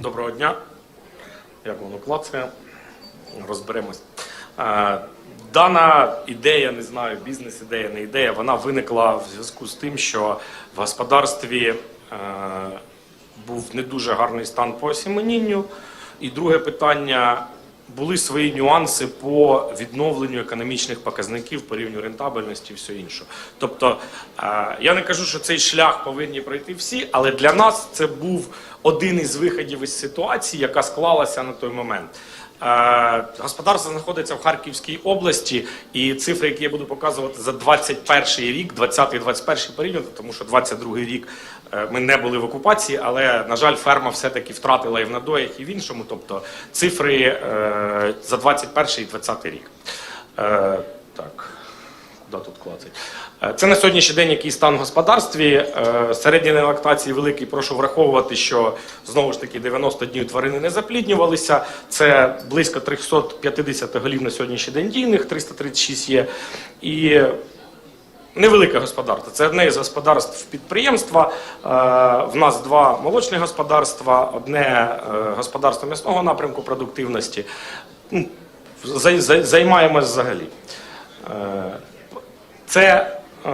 Доброго дня. Як воно клацає? Розберемось. Е, Дана ідея, не знаю, бізнес-ідея, не ідея, вона виникла в зв'язку з тим, що в господарстві е, був не дуже гарний стан по осіменінню. І друге питання. Були свої нюанси по відновленню економічних показників по рівню рентабельності і все інше. Тобто е, я не кажу, що цей шлях повинні пройти всі, але для нас це був один із виходів із ситуації, яка склалася на той момент. Е, Господарство знаходиться в Харківській області, і цифри, які я буду показувати за 21 рік, 20-21 період, тому що 22 рік е, ми не були в окупації, але на жаль, ферма все-таки втратила і в надоях, і в іншому. Тобто цифри е, за 21 і 20 рік. Так. Куди тут клацать? Е, Це на сьогоднішній день який стан в господарстві. Е, Середній лактації великий. Прошу враховувати, що знову ж таки 90 днів тварини не запліднювалися. Це близько 350 голів на сьогоднішній день дійних, 336 є. І невелике господарство. Це одне із господарств підприємства. Е, В нас два молочні господарства, одне господарство м'ясного напрямку продуктивності. Зай- зай- Займаємось взагалі. Це е,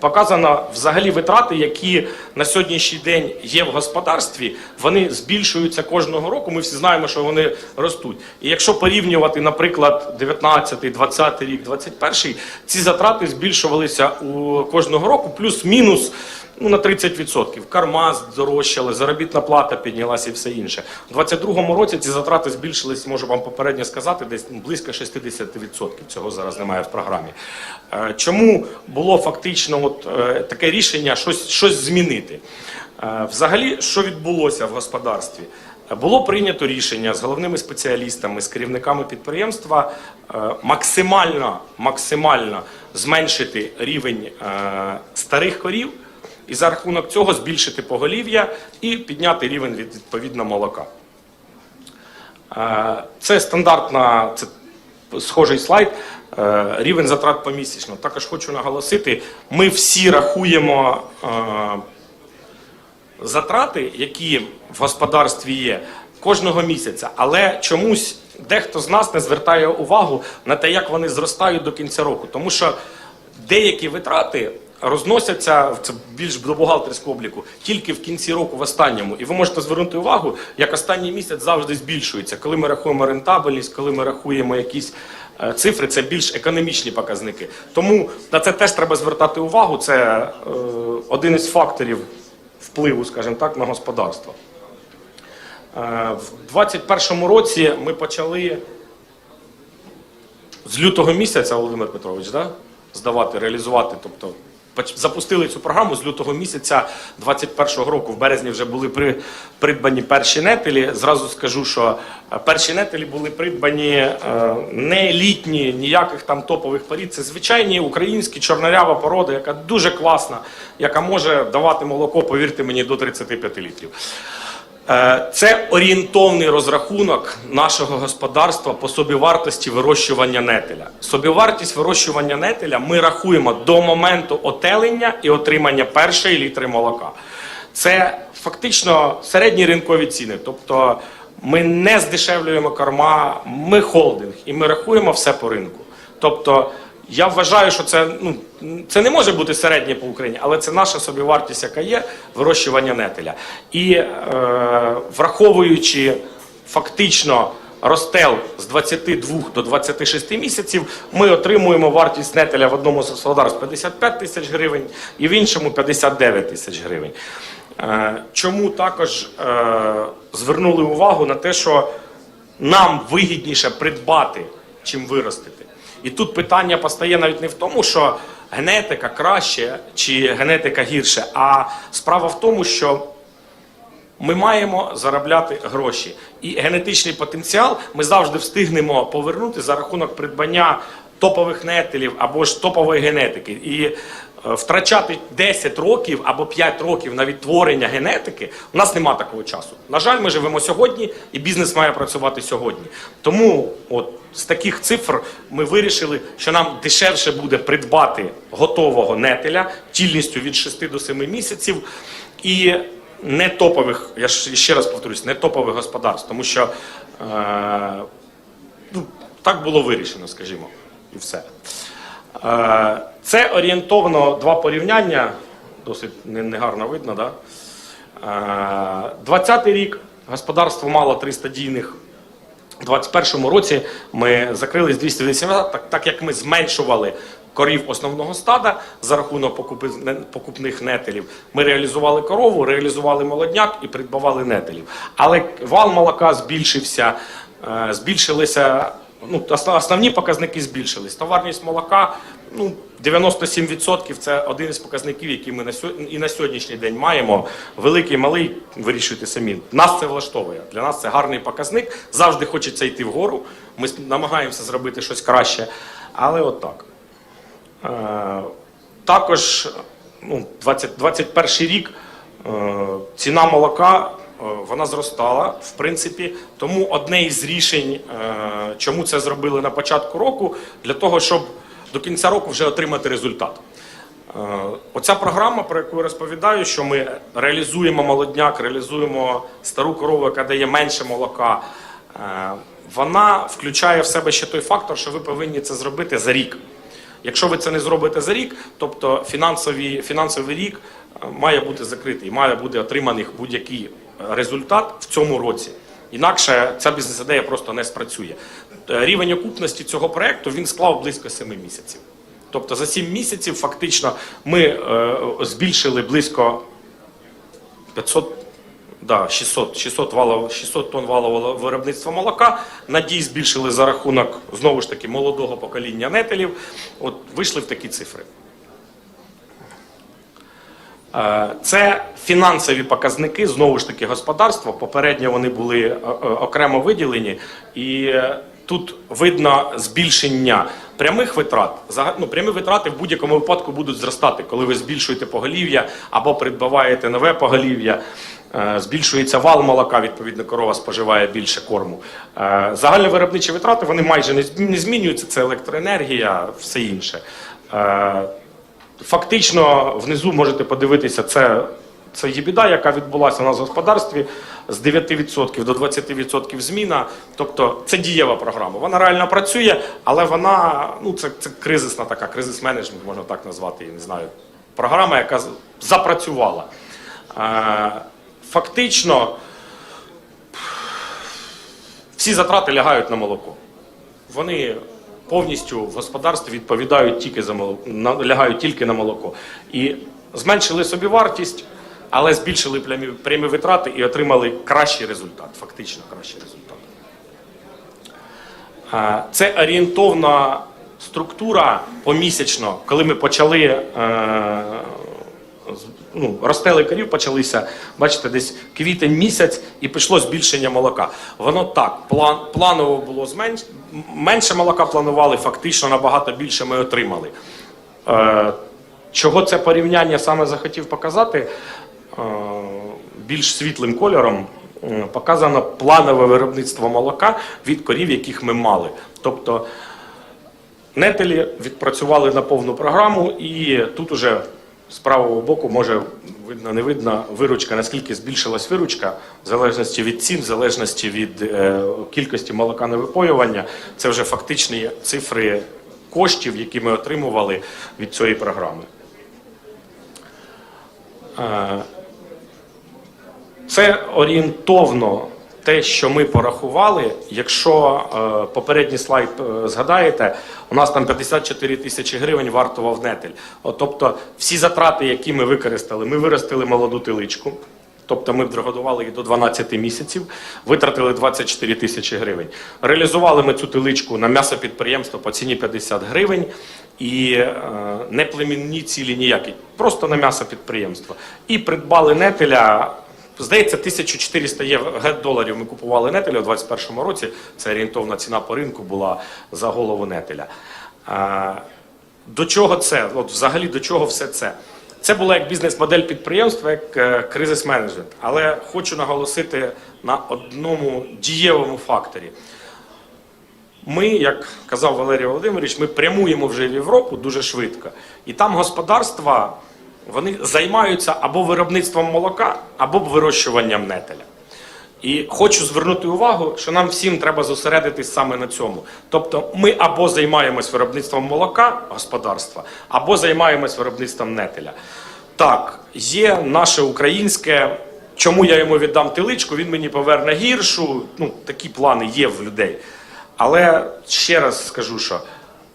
показано взагалі витрати, які на сьогоднішній день є в господарстві. Вони збільшуються кожного року. Ми всі знаємо, що вони ростуть. І якщо порівнювати, наприклад, 19, 20 рік, 21, ці затрати збільшувалися у кожного року, плюс-мінус. Ну, на 30%. Карма здорожчали, заробітна плата піднялася і все інше. У 2022 році ці затрати збільшились, можу вам попередньо сказати, десь близько 60%. Цього зараз немає в програмі. Е, Чому було фактично от, е, таке рішення щось, щось змінити? Е, Взагалі, що відбулося в господарстві? Було прийнято рішення з головними спеціалістами, з керівниками підприємства максимально, максимально зменшити рівень старих корів і за рахунок цього збільшити поголів'я і підняти рівень від відповідно молока. Е, Це стандартна, це схожий слайд. е, Рівень затрат помісячно. Також хочу наголосити, ми всі рахуємо е, затрати, які в господарстві є, кожного місяця, але чомусь дехто з нас не звертає увагу на те, як вони зростають до кінця року. Тому що деякі витрати розносяться це більш до бухгалтерського обліку тільки в кінці року, в останньому. І ви можете звернути увагу, як останній місяць завжди збільшується. Коли ми рахуємо рентабельність, коли ми рахуємо якісь е, цифри, це більш економічні показники. Тому на це теж треба звертати увагу. Це е, один із факторів впливу, скажімо так, на господарство. Е, В 2021 році ми почали з лютого місяця, Володимир Петрович, да? здавати, реалізувати. Тобто запустили цю програму з лютого місяця 2021 року. В березні вже були при, придбані перші нетелі. Зразу скажу, що е, перші нетелі були придбані е, не літні, ніяких там топових порід. Це звичайні українські чорнорява порода, яка дуже класна, яка може давати молоко, повірте мені, до 35 літрів. Е, Це орієнтовний розрахунок нашого господарства по собівартості вирощування нетеля. Собівартість вирощування нетеля ми рахуємо до моменту отелення і отримання першої літри молока. Це фактично середні ринкові ціни. Тобто ми не здешевлюємо корма, ми холдинг і ми рахуємо все по ринку. Тобто я вважаю, що це ну це не може бути середнє по Україні, але це наша собівартість, яка є вирощування нетеля. І е, враховуючи фактично розтел з 22 до 26 місяців, ми отримуємо вартість нетеля в одному з господарств 55 тисяч гривень і в іншому 59 тисяч гривень. Е, чому також е, звернули увагу на те, що нам вигідніше придбати, чим виростити. І тут питання постає навіть не в тому, що генетика краще чи генетика гірше, а справа в тому, що ми маємо заробляти гроші. І генетичний потенціал ми завжди встигнемо повернути за рахунок придбання топових нетелів або ж топової генетики. І втрачати 10 років або 5 років на відтворення генетики у нас нема такого часу. На жаль, ми живемо сьогодні, і бізнес має працювати сьогодні. Тому, от з таких цифр, ми вирішили, що нам дешевше буде придбати готового нетеля тільністю від 6 до 7 місяців. І не топових, я ще раз повторюсь, не топових господарств, тому що е, ну, так було вирішено, скажімо, і все. Е, Це орієнтовно два порівняння, досить негарно видно. Да? Е, 20-й рік господарство мало 300 дійних. У 2021 році ми закрили з 280, так, так як ми зменшували корів основного стада за рахунок покупних нетелів. Ми реалізували корову, реалізували молодняк і придбавали нетелів. Але вал молока збільшився, е, збільшилися. Ну, основні показники збільшились. Товарність молока ну, 97% це один із показників, які ми на сьо- і на сьогоднішній день маємо. Великий, малий, вирішуйте самі. Нас це влаштовує. Для нас це гарний показник. Завжди хочеться йти вгору. Ми намагаємося зробити щось краще. Але от. Е, Також ну, 20, 21 рік е, ціна молока вона зростала, в принципі. Тому одне із рішень, е, чому це зробили на початку року, для того, щоб до кінця року вже отримати результат. Е, Оця програма, про яку я розповідаю, що ми реалізуємо молодняк, реалізуємо стару корову, яка дає менше молока. е, Вона включає в себе ще той фактор, що ви повинні це зробити за рік. Якщо ви це не зробите за рік, тобто фінансовий рік е, має бути закритий, має бути отриманий будь-який е, результат в цьому році. Інакше ця бізнес-ідея просто не спрацює. Е, Рівень окупності цього проекту він склав близько 7 місяців. Тобто за 7 місяців фактично ми е, збільшили близько 500, да, 600, 600, валов, 600 тонн валового виробництва молока. Надій збільшили за рахунок знову ж таки молодого покоління нетелів. От вийшли в такі цифри. Е, Це фінансові показники, знову ж таки, господарства. Попередньо вони були е, е, окремо виділені, і тут видно збільшення прямих витрат. Ну, прямі витрати в будь-якому випадку будуть зростати, коли ви збільшуєте поголів'я або придбаваєте нове поголів'я. Збільшується вал молока, відповідно, корова споживає більше корму. Загальні виробничі витрати вони майже не змінюються. Це електроенергія, все інше. Фактично, внизу можете подивитися, це, це є біда, яка відбулася у нас в господарстві з 9% до 20% зміна. Тобто це дієва програма. Вона реально працює, але вона ну, це, це кризисна така, кризис-менеджмент, можна так назвати, я не знаю. Програма, яка запрацювала. Е, Фактично, всі затрати лягають на молоко. Вони повністю в господарстві відповідають тільки за молоко, налягають тільки на молоко. І зменшили собі вартість, але збільшили прямі, прямі витрати і отримали кращий результат, фактично кращий результат. Це орієнтовна структура помісячно, коли ми почали. Ну, розстели корів почалися, бачите, десь квітень місяць і пішло збільшення молока. Воно так, план, планово було зменш... менше молока планували, фактично набагато більше ми отримали. Е, чого це порівняння саме захотів показати? Е, більш світлим кольором е, показано планове виробництво молока від корів, яких ми мали. Тобто Нетелі відпрацювали на повну програму, і тут уже з правого боку може видно, не видно виручка, наскільки збільшилась виручка, в залежності від цін, в залежності від е, кількості молока на випоювання. Це вже фактичні цифри коштів, які ми отримували від цієї програми. Е, це орієнтовно те, що ми порахували. Якщо е, попередній слайд е, згадаєте, у нас там 54 тисячі гривень вартував нетель. От, тобто всі затрати, які ми використали, ми виростили молоду тиличку. Тобто ми годували їх до 12 місяців, витратили 24 тисячі гривень. Реалізували ми цю тиличку на м'ясопідприємство по ціні 50 гривень і е, не племінні цілі ніякі, просто на м'ясопідприємство. І придбали нетеля. Здається, 1400 євро доларів ми купували нетеля у 2021 році. Це орієнтовна ціна по ринку була за голову нетеля. До чого це? От взагалі до чого все це? Це була як бізнес-модель підприємства, як е, кризис-менеджмент. Але хочу наголосити на одному дієвому факторі. Ми, як казав Валерій Володимирович, ми прямуємо вже в Європу дуже швидко. І там господарства вони займаються або виробництвом молока, або вирощуванням нетеля. І хочу звернути увагу, що нам всім треба зосередитись саме на цьому. Тобто, ми або займаємось виробництвом молока господарства, або займаємось виробництвом нетеля. Так, є наше українське. Чому я йому віддам тиличку, він мені поверне гіршу. Ну, такі плани є в людей. Але ще раз скажу, що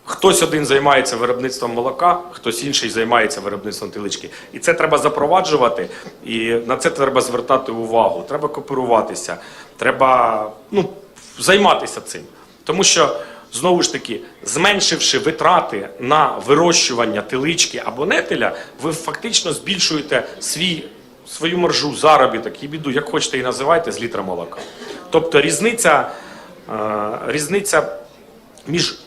хтось один займається виробництвом молока, хтось інший займається виробництвом тилички. І це треба запроваджувати, і на це треба звертати увагу. Треба кооперуватися, треба ну, займатися цим. Тому що, знову ж таки, зменшивши витрати на вирощування тилички або нетеля, ви фактично збільшуєте свій, свою маржу, заробіток і біду, як хочете і називайте, з літра молока. Тобто різниця, е, різниця між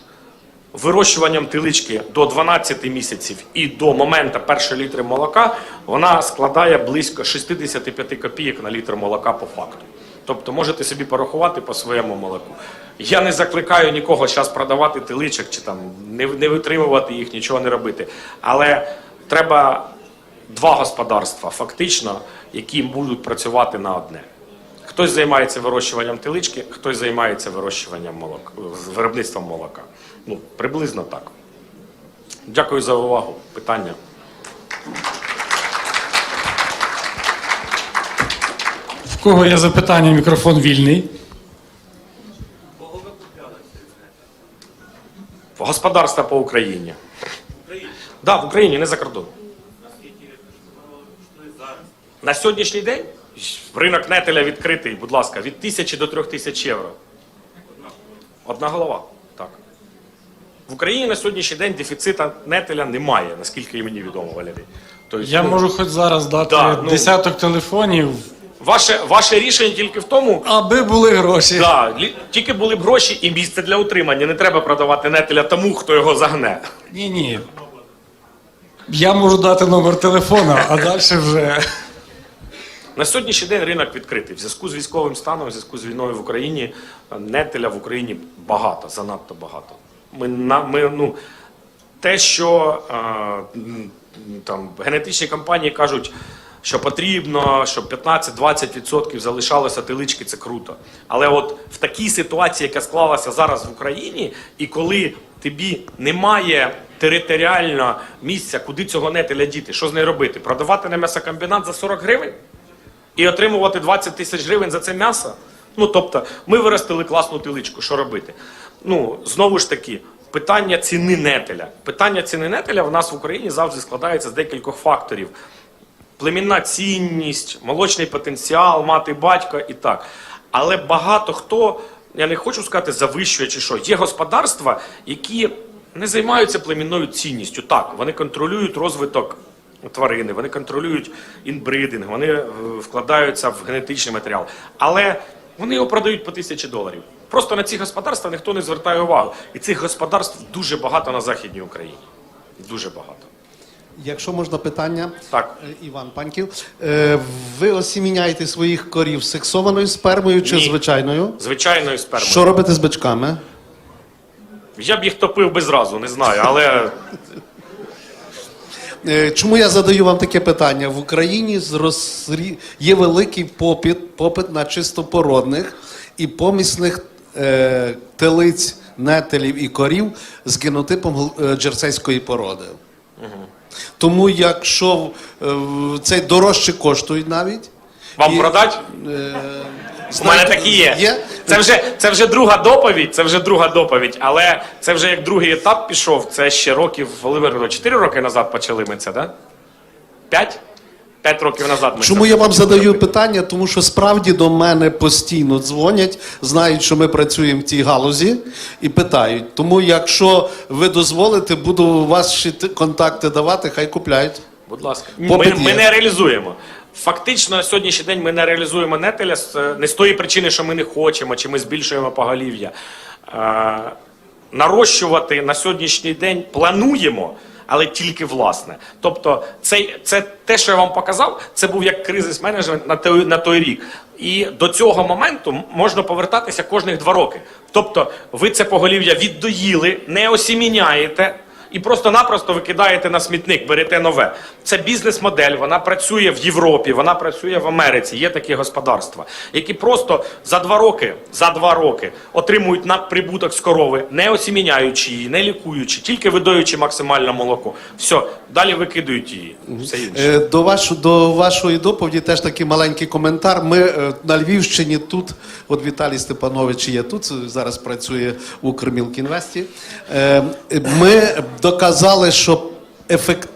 вирощуванням тилички до 12 місяців і до моменту першої літри молока вона складає близько 65 копійок на літр молока по факту. Тобто можете собі порахувати по своєму молоку. Я не закликаю нікого зараз продавати тиличок чи там не, не витримувати їх, нічого не робити. Але треба два господарства, фактично, які будуть працювати на одне. Хтось займається вирощуванням тилички, хтось займається вирощуванням молока, виробництвом молока. Ну, приблизно так. Дякую за увагу. Питання. В кого є запитання, мікрофон вільний. Господарства по Україні. Так, да, в Україні, не за кордоном. На сьогоднішній день ринок нетеля відкритий, будь ласка, від тисячі до трьох тисяч євро. Одна голова. В Україні на сьогоднішній день дефіцита нетеля немає, наскільки мені відомо, Валерій. Тобто, Я ну, можу хоч зараз дати Да, ну- десяток телефонів, ваше, ваше рішення тільки в тому, аби були гроші. Да, тільки були б гроші і місце для утримання. Не треба продавати нетеля тому, хто його загне. Ні, ні. Я можу дати номер телефона, а далі вже. На сьогоднішній день ринок відкритий. В зв'язку з військовим станом, в зв'язку з війною в Україні, нетеля в Україні багато, занадто багато. Ми, ми, ну, те, що е, там, генетичні компанії кажуть, що потрібно, щоб 15-20% залишалося тилички, це круто. Але от в такій ситуації, яка склалася зараз в Україні, і коли тобі немає територіально місця, куди цього нетеля діти, що з нею робити? Продавати на м'ясокомбінат за 40 гривень? і отримувати 20 тисяч гривень за це м'ясо. Ну тобто, ми виростили класну тиличку, що робити? Ну, знову ж таки, питання ціни нетеля. Питання ціни нетеля в нас в Україні завжди складається з декількох факторів: племінна цінність, молочний потенціал, мати батька і так. Але багато хто, я не хочу сказати, завищує чи що, є господарства, які не займаються племінною цінністю. Так, вони контролюють розвиток тварини, вони контролюють інбридинг, вони е, вкладаються в генетичний матеріал. Але вони його продають по тисячі доларів. Просто на ці господарства ніхто не звертає увагу. І цих господарств дуже багато на Західній Україні. Дуже багато. Якщо можна питання, Так. Е, Іван Паньків, Е, ви осіміняєте своїх корів сексованою спермою чи Ні. звичайною? Звичайною спермою. Що робите з бичками? Я б їх топив би зразу, не знаю, але Е, Чому я задаю вам таке питання? В Україні зросрі... є великий попит, попит на чистопородних і помісних е, телиць, нетелів і корів з генотипом е, джерсейської породи. Тому якщо е, в- дорожче коштують навіть. вам І, продать? е, У мене такі є. Є? Це вже це вже друга доповідь. Це вже друга доповідь. Але це вже як другий етап пішов. Це ще років Володимир, 4 роки назад почали ми це, да? П'ять? П'ять років назад ми Чому я вам задаю робити. питання? Тому що справді до мене постійно дзвонять, знають, що ми працюємо в цій галузі, і питають. Тому, якщо ви дозволите, буду вас контакти давати, хай купляють. Будь ласка, Попит ми, ми не реалізуємо. Фактично, на сьогоднішній день ми не реалізуємо нетеля е, не з тої причини, що ми не хочемо, чи ми збільшуємо поголів'я. Е, нарощувати на сьогоднішній день плануємо, але тільки власне. Тобто, це, це те, що я вам показав, це був як кризис менеджмент на той, на той рік. І до цього моменту можна повертатися кожних два роки. Тобто, ви це поголів'я віддоїли, не осіміняєте. І просто-напросто викидаєте на смітник, берете нове. Це бізнес-модель, вона працює в Європі, вона працює в Америці. Є такі господарства, які просто за два роки, за два роки отримують надприбуток з корови, не осіміняючи її, не лікуючи, тільки видаючи максимальне молоко. Все, далі викидують її. Все інше. Е, До, вашу, до вашої доповіді теж такий маленький коментар. Ми е, на Львівщині тут, от Віталій Степанович є тут, зараз працює в Укрмілкінвесті. Е, Ми доказали, що ефект,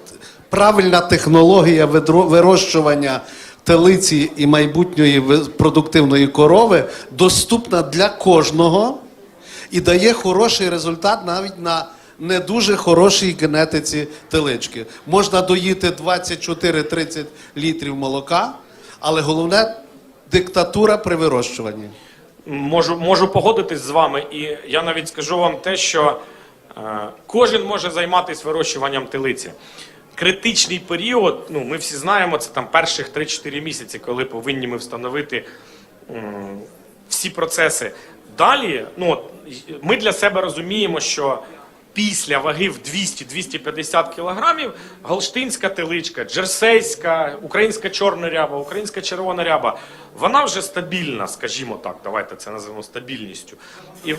правильна технологія вирощування телиці і майбутньої продуктивної корови доступна для кожного і дає хороший результат навіть на не дуже хорошій генетиці телички. Можна доїти 24-30 літрів молока, але головне диктатура при вирощуванні. Можу, можу погодитись з вами, і я навіть скажу вам те, що кожен може займатися вирощуванням телиці. Критичний період, ну ми всі знаємо, це там перших 3-4 місяці, коли повинні ми встановити всі процеси. Далі, ну ми для себе розуміємо, що після ваги в 200-250 кілограмів галштинська теличка, джерсейська, українська чорна ряба, українська червона ряба, вона вже стабільна, скажімо так, давайте це називемо стабільністю. І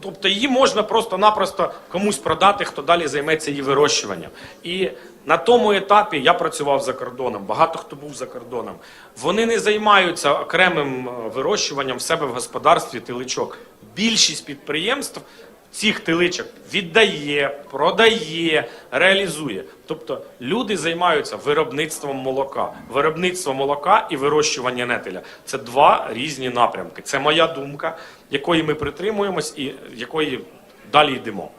Тобто її можна просто-напросто комусь продати, хто далі займеться її вирощуванням. І на тому етапі я працював за кордоном, багато хто був за кордоном. Вони не займаються окремим е, вирощуванням в себе в господарстві тиличок. Більшість підприємств цих тиличок віддає, продає, реалізує. Тобто люди займаються виробництвом молока. Виробництво молока і вирощування нетеля це два різні напрямки. Це моя думка, якої ми притримуємось і якої далі йдемо.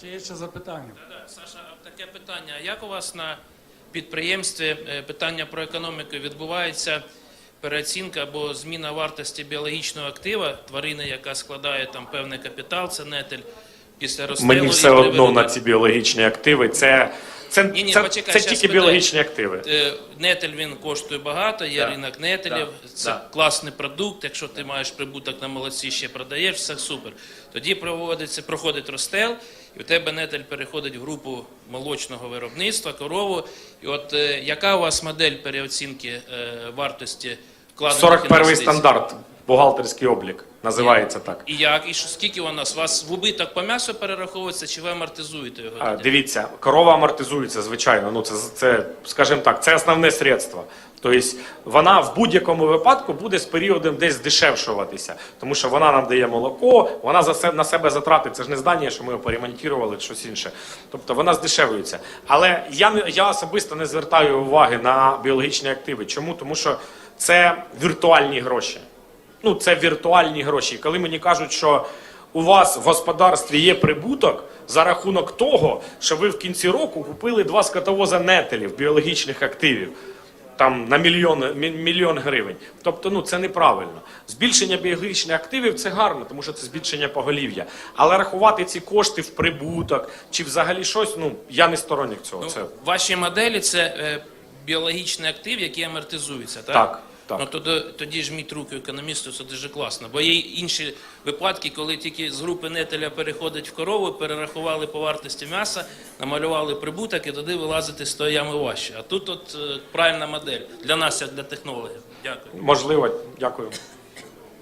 Чи є ще запитання? Саша, таке питання. Як у вас на підприємстві е, питання про економіку відбувається переоцінка або зміна вартості біологічного актива, тварини, яка складає там певний капітал, це нетель після розстрілу? Мені все одно на ці біологічні активи. Це, це, Ні-ні, це, почекай, це тільки питаю. біологічні активи. Е, Нетель він коштує багато, є Да. ринок нетелів, Да. це Да. класний продукт. Якщо ти маєш прибуток на молодці, ще продаєш, все супер. Тоді проводиться, проходить розстел, і у тебе нетель переходить в групу молочного виробництва, корову. І от е, яка у вас модель переоцінки е, вартості 41 інвестицій? стандарт, бухгалтерський облік, називається так. І як? І що скільки у нас? У вас в убиток по м'ясу перераховується, чи ви амортизуєте його? А. Дивіться, корова амортизується, звичайно. Ну це, це, скажімо так, це основне средство. Тобто вона в будь-якому випадку буде з періодом десь здешевшуватися, тому що вона нам дає молоко, вона за се- на себе затратить. Це ж не здання, що ми його поремонтували, щось інше. Тобто вона здешевується. Але я не я особисто не звертаю уваги на біологічні активи. Чому? Тому що це віртуальні гроші. Ну, це віртуальні гроші. І Коли мені кажуть, що у вас в господарстві є прибуток за рахунок того, що ви в кінці року купили два скотовоза нетелів біологічних активів. Там на мільйон, мільйон гривень. Тобто, ну це неправильно. Збільшення біологічних активів це гарно, тому що це збільшення поголів'я. Але рахувати ці кошти в прибуток чи взагалі щось, ну я не сторонник цього. Ну, Це в вашій моделі це е, біологічний актив, який амортизується, так? Так, так. Ну тоді, тоді ж мій руки економісту, це дуже класно. Бо є інші випадки, коли тільки з групи нетеля переходить в корову, перерахували по вартості м'яса, намалювали прибуток і туди вилазити з тої ями важче. А тут от е, правильна модель для нас, як для технологів. Дякую. можливо, дякую.